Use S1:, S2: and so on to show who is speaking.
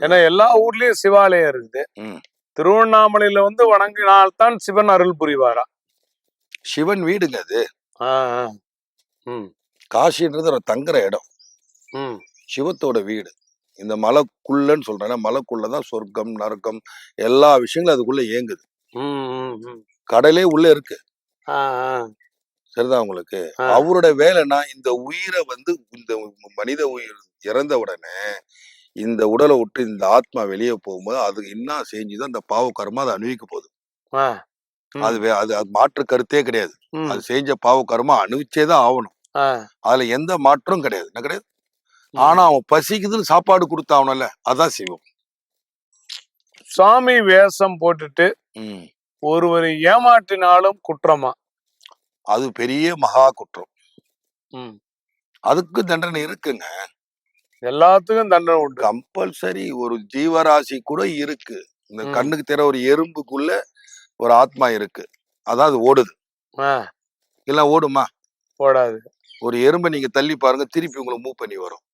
S1: ஏன்னா எல்லா ஊர்லயும் சிவாலயம் இருக்குது. திருவண்ணாமலையில வந்து வணங்கினால்தான் சிவன் அருள் புரிவாரா?
S2: சிவன் வீடுங்க அது. காசின்றது ஒரு தங்குற இடம். சிவத்தோட வீடு. இந்த மலைக்குள்ளன்னு சொல்றேன் மலைக்குள்ளதான் சொர்க்கம் நரக்கம் எல்லா விஷயங்களும் அதுக்குள்ள இயங்குது. கடலே உள்ள இருக்கு. சரிதான் உங்களுக்கு. அவரோட வேலைன்னா இந்த உயிரை வந்து இந்த மனித உயிர் இறந்த உடனே இந்த உடலை விட்டு இந்த ஆத்மா வெளியே போகும்போது அது என்ன செஞ்சுதான் அந்த பாவ கர்மா அதை அனுபவிக்க போகுது. அது அது மாற்று கருத்தே கிடையாது. அது செஞ்ச பாவ கர்மா அனுபவிச்சே தான் ஆகணும். அதுல எந்த மாற்றமும் கிடையாது என்ன கிடையாது. ஆனா அவன் பசிக்குதுன்னு சாப்பாடு கொடுத்தாவனல்ல அதான் சிவம்
S1: சுவாமி வேஷம் போட்டுட்டு. ஒருவரை ஏமாற்றினாலும் குற்றமா
S2: அது பெரிய மகா குற்றம். அதுக்கு தண்டனை இருக்குங்க
S1: எல்லாத்துக்கும் தண்டனை உண்டு.
S2: கம்பல்சரி ஒரு ஜீவராசி கூட இருக்கு. இந்த. கண்ணுக்கு தெரிய ஒரு எறும்புக்குள்ள ஒரு ஆத்மா இருக்கு. அதான் அது ஓடுது இல்ல ஓடுமா?
S1: போடாது
S2: ஒரு எறும்பை நீங்க தள்ளி பாருங்க திருப்பி உங்களை மூவ் பண்ணி வரும்.